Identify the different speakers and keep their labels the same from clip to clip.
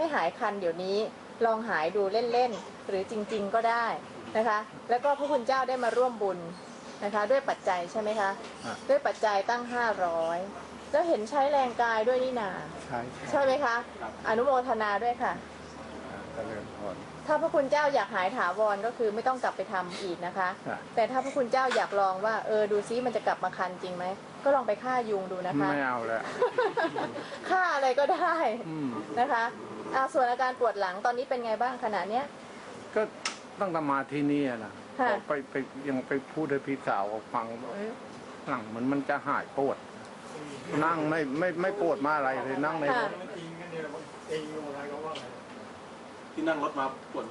Speaker 1: ให้หายคันเดี๋ยวนี้ลองหายดูเล่นๆ หรือจริงๆก็ได้นะคะ แล้วก็พระคุณเจ้าได้มาร่วมบุญนะคะ ด้วยปัจจัยใช่ไหมคะ
Speaker 2: อะ
Speaker 1: ด้วยปัจจัยตั้ง 500 แล้วเห็นใช้แรงกายด้วยนี่นา
Speaker 2: ใช่
Speaker 1: ใช่ไหมคะ อนุโมทนาด้วยค่ะ
Speaker 2: เจริญพร
Speaker 1: ถ้าพระคุณเจ้าอยากหายถาวรก็คือไม่ต้องกลับไปทำอีกนะคะ
Speaker 2: อะ
Speaker 1: แต่ถ้าพระคุณเจ้าอยากลองว่าเออดูซิมันจะกลับมาคันจริงไหมก็ลองไปฆ่ายุงดูนะคะ
Speaker 2: ไม่เอาแล้ว
Speaker 1: ฆ่าอะไรก็ได้
Speaker 2: อืม
Speaker 1: นะคะ อ่าส่วนอาการปวดหลังตอนนี้เป็นไงบ้างขณะเนี้ย
Speaker 2: ก็ตั้งแต่มาที่นี่นะ
Speaker 1: ค่ะ
Speaker 2: ก็ไปไปยังไปพูดให้พี่สาวฟังว่าหลังเหมันมันจะหายปวด นั่งไม่ไม่ไม่ปวดมาอะไรเลยนั่งในร
Speaker 1: ค่ะ
Speaker 2: ถ
Speaker 3: ที่นั่งรถมาปวด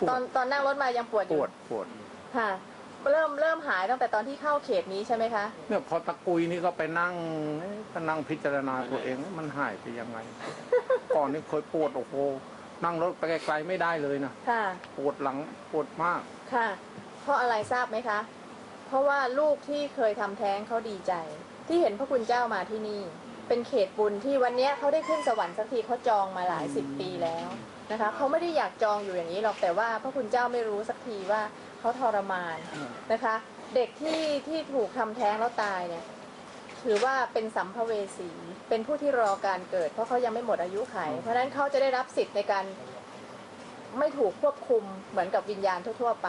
Speaker 2: ปว
Speaker 1: ตอ
Speaker 2: ด
Speaker 1: นตอนนั่งรถมายังปวดอ
Speaker 2: ป
Speaker 1: ยู่
Speaker 2: วดปวด
Speaker 1: ค่ะ เริ่มเริ่มหายตั้งแต่ตอนที่เข้าเขตนี้ใช่ไหมคะ
Speaker 2: เนี่ยพอตะกุยนี่ก็ไปนั่งเอ๊ะก็นั่งพิจารณาตัวเองว่ามันหายไปยังไง ก่อนนี่เคยปวดโอ้โหนั่งรถไปไกลๆไม่ได้เลยนะ
Speaker 1: ค่ะ
Speaker 2: ปวดหลังปวดมาก
Speaker 1: ค่ะ เพราะอะไรทราบไหมคะ เพราะว่าลูกที่เคยทำแท้งเขาดีใจ ที่เห็นพระคุณเจ้ามาที่นี่ เป็นเขตบุญที่วันเนี้ยเขาได้ขึ้นสวรรค์สักทีเขาจองมาหลายสิบปีแล้วนะคะเขาไม่ได้อยากจองอยู่อย่างนี้หรอกแต่ว่าพระคุณเจ้าไม่รู้สักทีว่าเขาทรมาน นะคะเด็กที่ที่ถูกทำแท้งแล้วตายเนี่ย ถือว่าเป็นสัมภเวสี เป็นผู้ที่รอการเกิด เพราะเขายังไม่หมดอายุไข เพราะฉะนั้นเขาจะได้รับสิทธิ์ในการไม่ถูกควบคุมเหมือนกับวิญญาณทั่ว ๆ ไป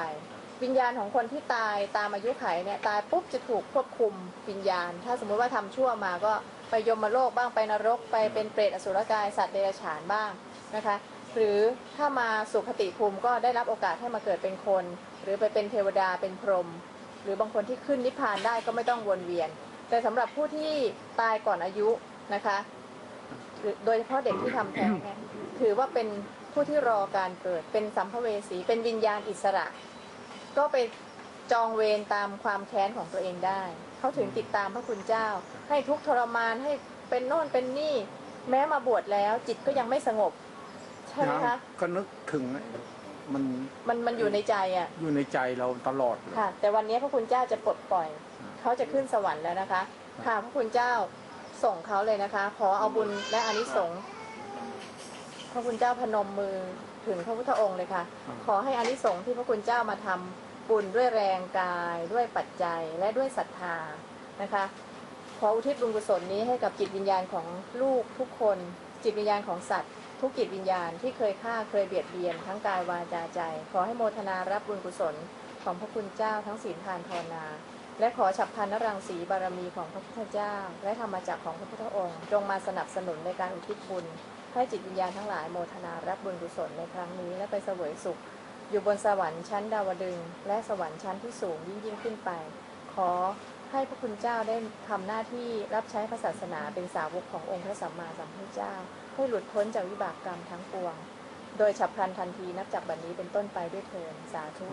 Speaker 1: วิญญาณของคนที่ตายตามอายุไขเนี่ยตายปุ๊บจะถูกควบคุมวิญญาณ ถ้าสมมุติว่าทำชั่วมาก็ไปยมโลกบ้างไปนรก ไปเป็นเปรตอสุรกายสัตว์เดรัจฉานบ้างนะคะหรือถ้ามาสุขติภูมิก็ได้รับโอกาสให้มาเกิดเป็นคน หรือไปเป็นเทวดาเป็นพรหมหรือบางคนที่ขึ้นนิพพานได้ก็ไม่ต้องวนเวียน แต่สำหรับผู้ที่ตายก่อนอายุนะคะหรือโดยเฉพาะเด็กที่ทำแท้งเนี่ยถือว่าเป็นผู้ที่รอการเกิดเป็นสัมภเวสีเป็นวิญญาณอิสระ ก็ไปจองเวรตามความแค้นของตัวเองได้ เขาถึงติดตามพระคุณเจ้า ให้ทุกข์ทรมานให้เป็นโน่นเป็นนี่ แม้มาบวชแล้ว จิตก็ยังไม่สงบ ใช่ไหมคะ
Speaker 2: ก็นึกถึงมัน
Speaker 1: มันมันอยู่ในใจอะ
Speaker 2: อยู่ในใจเราตลอดเลย
Speaker 1: ค่ะ แต่วันนี้พระคุณเจ้าจะปลดปล่อย เขาจะขึ้นสวรรค์แล้วนะคะค่ะพระคุณเจ้าส่งเขาเลยนะคะ ขอเอาบุญและอานิสงส์พระคุณเจ้าพนมมือถึงพระพุทธองค์เลยค่ะ ขอให้อานิสงส์ที่พระคุณเจ้ามาทำบุญด้วยแรงกายด้วยปัจจัยและด้วยศรัทธานะคะ ขออุทิศบุญกุศลนี้ให้กับจิตวิญญาณของลูกทุกคน จิตวิญญาณของสัตว์ ทุกจิตวิญญาณที่เคยฆ่าเคยเบียดเบียนทั้งกายวาจาใจ ขอให้โมทนารับบุญกุศลของพระคุณเจ้าทั้งศีลทานภาวนา และขอฉับพลันนรังสีบารมีของพระพุทธเจ้า และธรรมจักรของพระพุทธองค์ จงมาสนับสนุนในการอุทิศบุญ ให้จิตวิญญาณทั้งหลายโมทนารับบุญกุศลในครั้งนี้ และไปเสวยสุข อยู่บนสวรรค์ชั้นดาวดึง และสวรรค์ชั้นที่สูงยิ่งยิ่งขึ้นไป ขอให้พระคุณเจ้าได้ทำหน้าที่รับใช้พระศาสนาเป็นสาวกขององค์พระสัมมาสัมพุทธเจ้า ให้หลุดพ้นจากวิบากกรรมทั้งปวง โดยฉับพลันทันทีนับจากบัดนี้เป็นต้นไปด้วยเถิดสาธุ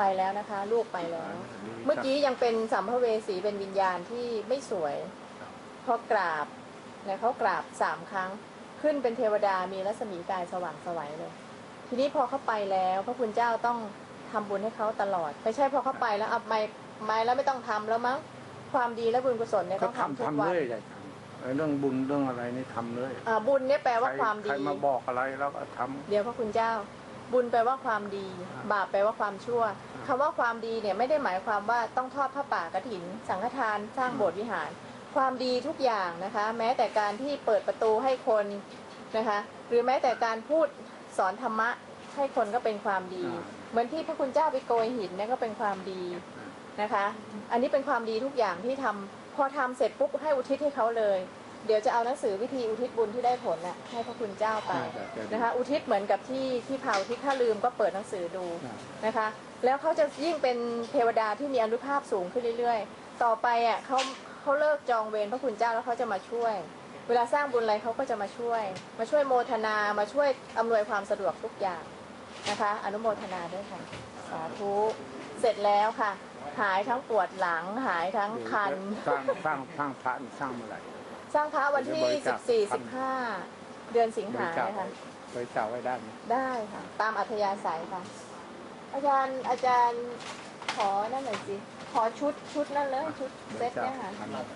Speaker 1: ไปแล้วนะคะ ลูกไปแล้ว เมื่อกี้ยังเป็นสัมภเวสีเป็นวิญญาณที่ไม่สวย พอกราบเนี่ยเขากราบสามครั้ง ขึ้นเป็นเทวดามีรัศมีกายสว่างไสวัยเลย ทีนี้พอเขาไปแล้วพระคุณเจ้าต้องทำบุญให้เขาตลอด ไม่ใช่พอเขาไปแล้วเอาไม่ไม่แล้วไม่ต้องทำแล้วมั้งความดีและบุญกุศลเนี่ย
Speaker 2: ก็
Speaker 1: ต้องทำทุ
Speaker 2: ทำ
Speaker 1: ก
Speaker 2: ทำ
Speaker 1: วัน
Speaker 2: เรื่อยใหญ่ทำเรื่องบุญเรื่องอะไรนี่ทำเลย
Speaker 1: อ่าบุญเนี่ยแปลว่า
Speaker 2: ใคร
Speaker 1: ความ
Speaker 2: ใคร
Speaker 1: ดี
Speaker 2: มาบอกอะไรแล้วก็ทำ
Speaker 1: เดี๋ยวพระคุณเจ้า บุญแปลว่าความดี บาปแปลว่าความชั่วคำว่าความดีเนี่ยไม่ได้หมายความว่าต้องทอดผ้าป่ากฐิน สังฆทานสร้างโบสถ์วิหาร ความดีทุกอย่างนะคะ แม้แต่การที่เปิดประตูให้คนนะคะ หรือแม้แต่การพูดสอนธรรมะให้คนก็เป็นความดี
Speaker 2: อ่า
Speaker 1: เหมือนที่พระคุณเจ้าไปโกยหินเนี่ยก็เป็นความดีนะคะ อันนี้เป็นความดีทุกอย่างที่ทำพอทำเสร็จปุ๊บให้อุทิศให้เขาเลย เดี๋ยวจะเอาหนังสือวิธีอุทิศบุญที่ได้ผลน่ะให้พระคุณเจ้าไปนะคะอุทิศเหมือนกับที่ที่เผาที่ถ้าลืมก็เปิดหนังสือดูนะคะ แล้วเขาจะยิ่งเป็นเทวดาที่มีอนุภาพสูงขึ้นเรื่อย ๆ ต่อไปอะเขาเขาเลิกจองเวรพระคุณเจ้าแล้วเขาจะมาช่วย เวลาสร้างบุญอะไรเขาก็จะมาช่วย มาช่วยโมทนามาช่วยอำนวยความสะดวกทุกอย่างนะคะ อนุโมทนาด้วยค่ะสาธุเสร็จแล้วค่ะ หายทั้งปวดหลังหายทั้งคัน
Speaker 2: สร้างสร้างสร้างพระนี่สร้างเมื่อไหร่
Speaker 1: สร้างพระวันที่
Speaker 2: บริจาค
Speaker 1: 14 15 เดือนสิง
Speaker 2: บ
Speaker 1: หา
Speaker 2: ริจาค
Speaker 1: นะคะ
Speaker 2: บริจาคไว้ได้ไหม
Speaker 1: ได้ค่ะ ตามอัธยาศัยค่ะ อาจารย์อาจารย์ขอนั่นหน่อยสิ ขอชุดชุดนั่นเลยชุด
Speaker 2: บ
Speaker 1: เซ
Speaker 2: ริ
Speaker 1: ต
Speaker 2: จาค
Speaker 1: เนี่ยค่ะ
Speaker 2: อันนั้น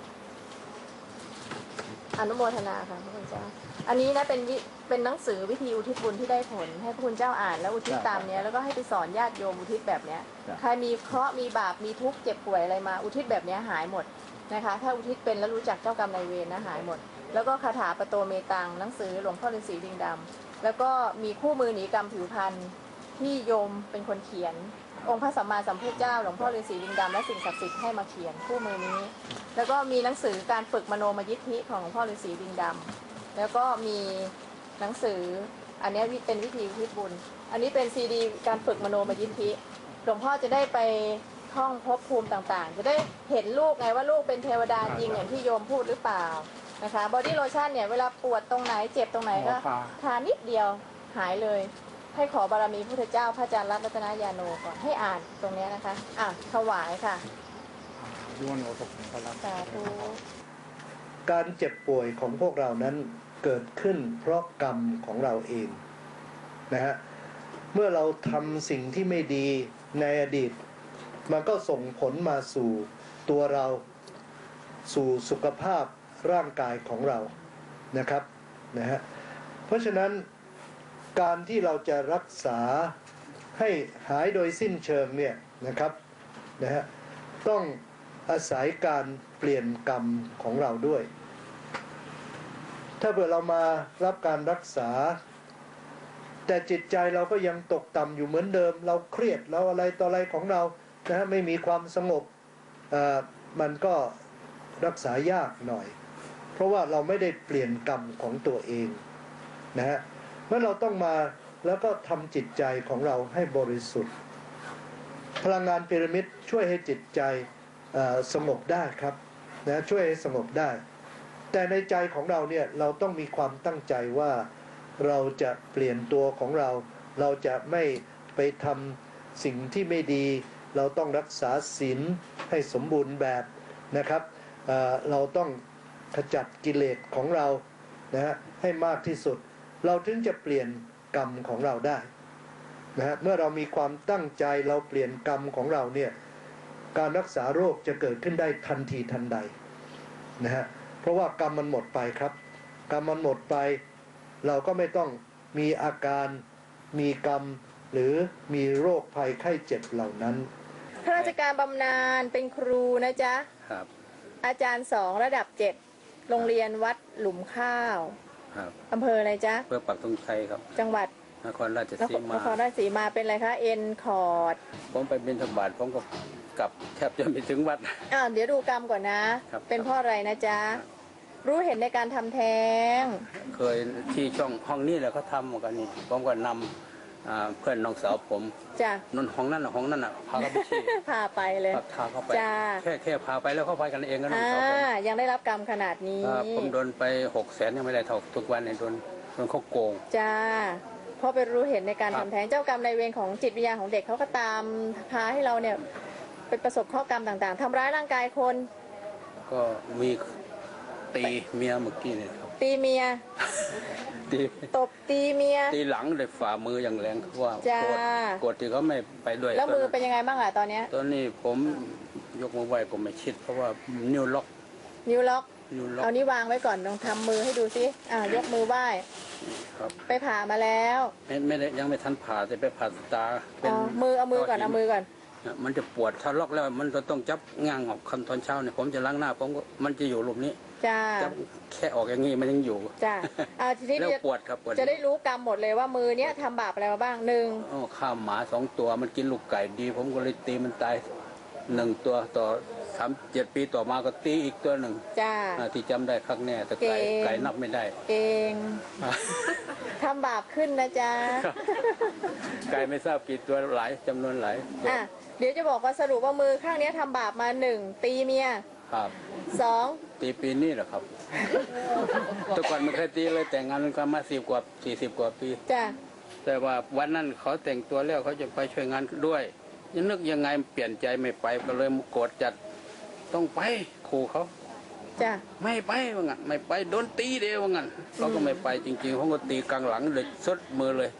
Speaker 1: อนุโมทนาค่ะพระคุณเจ้า อันนี้นะเป็นวิเป็นหนังสือวิธีอุทิศบุญที่ได้ผล ให้พระคุณเจ้าอ่านแล้วอุทิศตามเนี้ยแล้วก็ให้ไปสอนญาติโยมอุทิศแบบเนี้ย
Speaker 2: ครับ
Speaker 1: ใครมีเคราะห์มีบาปมีทุกข์เจ็บป่วยอะไรมา อุทิศแบบเนี้ยหายหมด นะคะ ถ้าอุทิศเป็นแล้วรู้จักเจ้ากรรมนายเวรนะหายหมด แล้วก็คาถาประโตเมตังหนังสือหลวงพ่อฤาษีลิงดำแล้วก็มีคู่มือหนีกรรมผิวพรรณที่โยมเป็นคนเขียน องค์พระสัมมาสัมพุทธเจ้าหลวงพ่อฤาษีลิงดำและสิ่งศักดิ์สิทธิ์ให้มาเขียนคู่มือนี้ แล้วก็มีหนังสือการฝึกมโนมยิทธิของหลวงพ่อฤาษีลิงดำแล้วก็มีหนังสืออันนี้เป็นวิธีอุทิศบุญ อันนี้เป็นซีดีการฝึกมโนมยิทธิหลวงพ่อจะได้ไป ท่องภพภูมิต่างๆ จะได้เห็นลูกไงว่าลูกเป็นเทวดาจริงอย่างที่โยมพูดหรือเปล่านะคะบอดี้โลชั่นเนี่ยเวลาปวดตรงไหนเจ็บตรงไหนก็
Speaker 2: หมอปลา
Speaker 1: ทานนิดเดียวหายเลย ให้ขอบารมีพุทธเจ้าพระอาจารย์รัตนยาโนก่อนให้อ่านตรงเนี้ยนะคะอะถวายค่ะ
Speaker 2: ย้วนโอตกพลัง
Speaker 1: สาธุ
Speaker 4: การเจ็บป่วยของพวกเรานั้นเกิดขึ้นเพราะกรรมของเราเองนะฮะเมื่อเราทำสิ่งที่ไม่ดีในอดีต มันก็ส่งผลมาสู่ตัวเราสู่สุขภาพร่างกายของเรานะครับนะฮะเพราะฉะนั้นการที่เราจะรักษาให้หายโดยสิ้นเชิงเนี่ยนะครับนะฮะต้องอาศัยการเปลี่ยนกรรมของเราด้วย ถ้าเผื่อเรามารับการรักษา แต่จิตใจเราก็ยังตกต่ำอยู่เหมือนเดิม เราเครียดเราอะไรต่ออะไรของเรา นะฮะไม่มีความสงบอ่อมันก็รักษายากหน่อย เพราะว่าเราไม่ได้เปลี่ยนกรรมของตัวเองนะฮะเมื่อเราต้องมาแล้วก็ทำจิตใจของเราให้บริสุทธิ์ พลังงานพีระมิดช่วยให้จิตใจสงบได้ครับนะช่วยให้สงบได้ แต่ในใจของเราเนี่ยเราต้องมีความตั้งใจว่าเราจะเปลี่ยนตัวของเรา เราจะไม่ไปทำสิ่งที่ไม่ดี เราต้องรักษาศีลให้สมบูรณ์แบบนะครับเเราต้องขจัดกิเลสของเรานะฮะให้มากที่สุด เราถึงจะเปลี่ยนกรรมของเราได้นะฮะเมื่อเรามีความตั้งใจเราเปลี่ยนกรรมของเราเนี่ยการรักษาโรคจะเกิดขึ้นได้ทันทีทันใดนะฮะเพราะว่ากรรมมันหมดไปครับ กรรมมันหมดไป เราก็ไม่ต้องมีอาการมีกรรมหรือมีโรคภัยไข้เจ็บเหล่านั้น
Speaker 1: ข้าราชการบำนาญเป็นครูนะจ๊ะ
Speaker 5: ครับ
Speaker 1: อาจารย์สองระดับเจ็ดโรงเรียนวัดหลุมข้าว
Speaker 5: ครับ
Speaker 1: อำเภออะไรจ๊ะ
Speaker 5: เพื่อปักธงชัยครับ
Speaker 1: จังหวัด
Speaker 5: นครราช
Speaker 1: นค
Speaker 5: สี
Speaker 1: รน
Speaker 5: มา
Speaker 1: ครราชสีมาเป็นอะไรคะเอ็นคอร์ด
Speaker 5: ผมไปบินธบาตผมก็กลับแทบจะไม่ถึงวัด
Speaker 1: อ่าวเดี๋ยวดูกรรมก่อนนะ
Speaker 5: ครับ
Speaker 1: เป็นเพ่ออะไรนะจ๊ะ รู้เห็นในการทำแท้ง
Speaker 5: เคยที่ช่องห้องนี้แหละเขาทำเหมือนกันนี่ผมก็นำ อ่าเพื่อนน้องสาวผม
Speaker 1: จ้ะ
Speaker 5: นนห้องนั้นน่ะห้องนั้นน่ะพาเขาไปชี้
Speaker 1: พาไปเลย
Speaker 5: พาพาเขาไป
Speaker 1: จ้า
Speaker 5: แค่แค่พาไปแล้วเขาไปกันเองก็น้อง
Speaker 1: อ่า
Speaker 5: สาวผม
Speaker 1: ยังได้รับกรรมขนาดนี้
Speaker 5: ครับผมโดนไปหกแสนยังไม่ได้เท่าทุกวันเนี่ยโดนโดนเขาโกง
Speaker 1: จ้าเพราะไปรู้เห็นในการ
Speaker 5: ครั
Speaker 1: ทำ
Speaker 5: บ
Speaker 1: แท้งเจ้ากรรมในายเวรของจิตวิญญาณของเด็กเขาก็ตามพาให้เราเนี่ยไปประสบข้อกรรมต่างๆทำร้ายร่างกายคน
Speaker 5: ก็มีตีเมียเมื่อกี้เนี่ยครับ
Speaker 1: ตีเมีย
Speaker 5: ตี
Speaker 1: ตบตีเมีย
Speaker 5: ตีหลังเลยฝ่ามืออย่างแรงเขาว่า
Speaker 1: จ้า
Speaker 5: โกรธโกรธที่เขาไม่ไปด้วย
Speaker 1: แล้วมือ
Speaker 5: ตนนั้น
Speaker 1: เป็นยังไงบ้างอะตอนเนี้ย
Speaker 5: ตอนนี้ผมยกมือไหวผมไม่ชิด เพราะว่านิ้วล็อก
Speaker 1: นิ้วล็อก
Speaker 5: นิ้วล็อก
Speaker 1: เอานี้วางไว้ก่อนลองทำมือให้ดูซิอ่ายกมือไหว้
Speaker 5: ครับ
Speaker 1: ไปผ่ามาแล้ว
Speaker 5: ไม่ไม่ได้ยังไม่ทันผ่าแต่ไปผ่าตาเป็น
Speaker 1: อ๋อมือเอามือก่อนเอามือก่อน
Speaker 5: มันจะปวดถ้าล็อกแล้วมันจะต้องจับง่างออกคันตอนเช้าเนี่ยผมจะล้างหน้าผมก็มันจะอยู่หลุมนี้
Speaker 1: จ้า
Speaker 5: จับแค่ออกอย่างงี้มันยังอยู่
Speaker 1: จ้าอ่าทีนี้
Speaker 5: แล้ว
Speaker 1: จะ
Speaker 5: ปวดครับปวด
Speaker 1: จะได้รู้กรรมหมดเลยว่ามือเนี้ยทำบาปอะไรมาบ้างหนึ่ง
Speaker 5: อ้อข้ามหมาสองตัวมันกินลูกไก่ดี ผมก็เลยตีมันตายหนึ่งตัวต่อ สามเจ็ดปีต่อมาก็ตีอีกตัวหนึ่ง
Speaker 1: จ้า
Speaker 5: อ่าที่จำได้ครั้งแน่แต่ไก่
Speaker 1: เก่ง
Speaker 5: ไก่นับไม่ได้
Speaker 1: เองทำบาปขึ้นนะจ๊ะ
Speaker 5: ไก่ไม่ทราบกี่ตัวหลายจำนวนหลายตัว
Speaker 1: อะเดี๋ยวจะบอกว่าสรุปว่ามือข้างเนี้ยทำบาปมาหนึ่งตีเมีย
Speaker 5: ครับ
Speaker 1: สอง
Speaker 5: ตีปีนี้เหรอครับ แต่ก่อนไม่เคยตีเลยแต่งงานกันมาสิบกว่าสี่สิบกว่าปี
Speaker 1: จ้ะ
Speaker 5: แต่ว่าวันนั้นเขาแต่งตัวแล้วเขาจะไปช่วยงานด้วยยังนึกยังไงเปลี่ยนใจไม่ไปก็เลยโกรธจัด ต้องไปขู่เขา
Speaker 1: จ้ะ
Speaker 5: ไม่ไปว่างั้นไม่ไปโดนตีเดียวว่างั้นเขาก็ไม่ไปจริงๆเขาก็ตีกลางหลังเลยซดมือเลย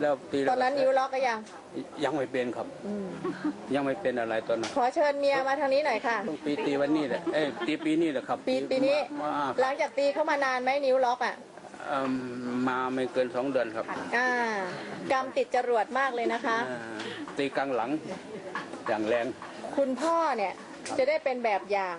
Speaker 5: แล้วตี
Speaker 1: ตอนนั้นนิ้วล็อกก็ยัง
Speaker 5: ยังไม่เป็นครับยังไม่เป็นอะไรตอนนั้น
Speaker 1: ขอเชิญเมียมาทางนี้หน่อยค่ะ
Speaker 5: ต้องปีตีวันนี้แหละเอ้ตีปีนี้แหละครับ
Speaker 1: ปีปีนี้หลังจากตีเขามานานไหมนิ้วล็อกอะ
Speaker 5: มาไม่เกินสองเดือนครับ
Speaker 1: อ่ากำติดจรวดมากเลยนะคะ
Speaker 5: ตีกลางหลังอย่างแรง
Speaker 1: คุณพ่อเนี่ย จะได้เป็นแบบอย่าง